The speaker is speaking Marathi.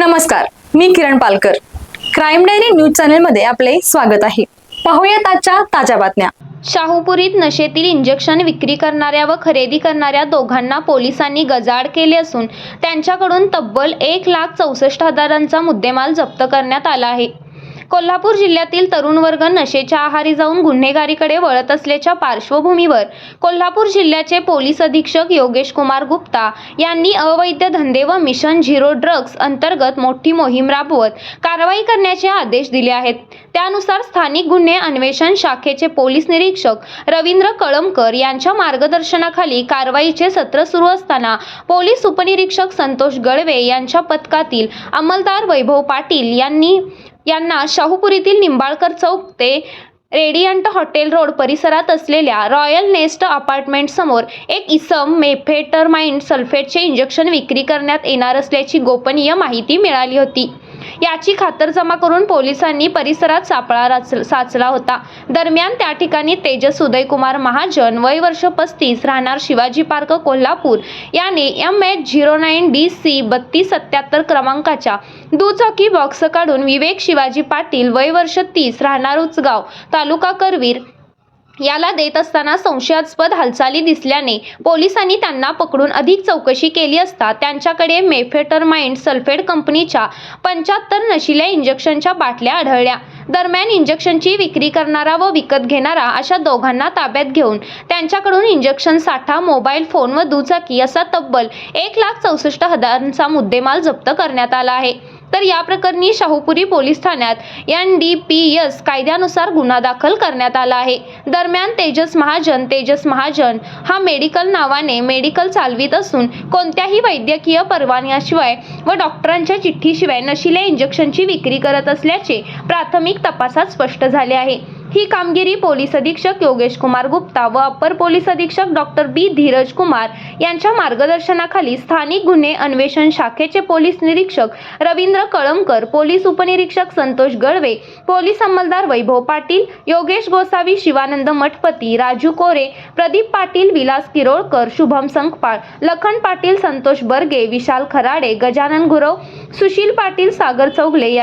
नमस्कार मी Kiran Palkar. Crime diary news चॅनलमध्ये आपले स्वागत आहे. पाहूयात आजच्या ताज्या बातम्या. शाहूपुरीत नशेतील इंजेक्शन विक्री करणाऱ्या व खरेदी करणाऱ्या दोघांना पोलिसांनी गजाड केले असून त्यांच्याकडून तब्बल एक लाख चौसष्ट हजारांचा मुद्देमाल जप्त करण्यात आला आहे. कोल्हापूर जिल्ह्यातील तरुण वर्ग नशेच्या आहारी जाऊन गुन्हेगारीकडे वळत असल्याच्या पार्श्वभूमीवर कोल्हापूर जिल्ह्याचे पोलीस अधीक्षक योगेश कुमार गुप्ता यांनी अवैध धंदे व मिशन झिरो ड्रग्ज अंतर्गत मोठी मोहीम राबवत कारवाई करण्याचे आदेश दिले आहेत. त्यानुसार स्थानिक गुन्हे अन्वेषण शाखेचे पोलीस निरीक्षक रवींद्र कळमकर यांच्या मार्गदर्शनाखाली कारवाईचे सत्र सुरू असताना पोलीस उपनिरीक्षक संतोष गळवे यांच्या पथकातील अंमलदार वैभव पाटील यांनी यांना शाहूपुरीतील निंबाळकर चौक ते रेडियंट हॉटेल रोड परिसरात असलेल्या रॉयल नेस्ट अपार्टमेंट समोर एक इसम मेफेटरमाइंड सल्फेटचे इंजेक्शन विक्री करण्यात येणार असल्याची गोपनीय माहिती मिळाली होती. याची खातरजमा करून पोलिसांनी परिसरात सापळा साचला होता. दरम्यान त्या ठिकाणी तेजस उदयकुमार महाजन वय वर्ष पस्तीस राहणार शिवाजी पार्क कोल्हापूर. याने M H zero nine D C बत्तीस सत्याहत्तर क्रमांकाच्या दुचाकी बॉक्स काढून विवेक शिवाजी पाटील वय वर्ष तीस राहणार उचगाव तालुका करवीर याला देत असताना संशयास्पद हालचाली दिसल्याने पोलिसांनी त्यांना पकडून अधिक चौकशी केली असता त्यांच्याकडे मेफेटरमाइंड सल्फेट कंपनीच्या पंच्याहत्तर नशिल्या इंजेक्शनच्या बाटल्या आढळल्या. दरम्यान इंजेक्शनची विक्री करणारा व विकत घेणारा अशा दोघांना ताब्यात घेऊन त्यांच्याकडून इंजेक्शन साठा मोबाईल फोन व दुचाकी असा तब्बल एक लाख चौसष्ट हजारांचा मुद्देमाल जप्त करण्यात आला आहे. तर या प्रकरणी शाहूपुरी पोलीस ठाण्यात एन डी पी एस कायद्यानुसार गुन्हा दाखल करण्यात आला आहे. दरम्यान तेजस महाजन तेजस महाजन हा मेडिकल नावाने मेडिकल चालवित असून कोणत्याही वैद्यकीय परवान्याशिवाय व डॉक्टरांच्या चिठ्ठीशिवाय नशिल्या इंजेक्शनची विक्री करत असल्याचे प्राथमिक तपासात स्पष्ट झाले आहे. ही कामगिरी पोलीस अधीक्षक योगेश कुमार गुप्ता व अपर पोलीस अधीक्षक डॉक्टर बी धीरज कुमार यांच्या मार्गदर्शनाखाली स्थानिक गुन्हे अन्वेषण शाखेचे पोलीस निरीक्षक रवींद्र कळमकर पोलीस उपनिरीक्षक संतोष गळवे पोलीस अंमलदार वैभव पाटील योगेश गोसावी शिवानंद मठपती राजू कोरे प्रदीप पाटील विलास किरोळकर शुभम संकपाळ लखन पाटील संतोष बर्गे विशाल खराडे गजानन गुरव सुशील पाटील सागर चौगले या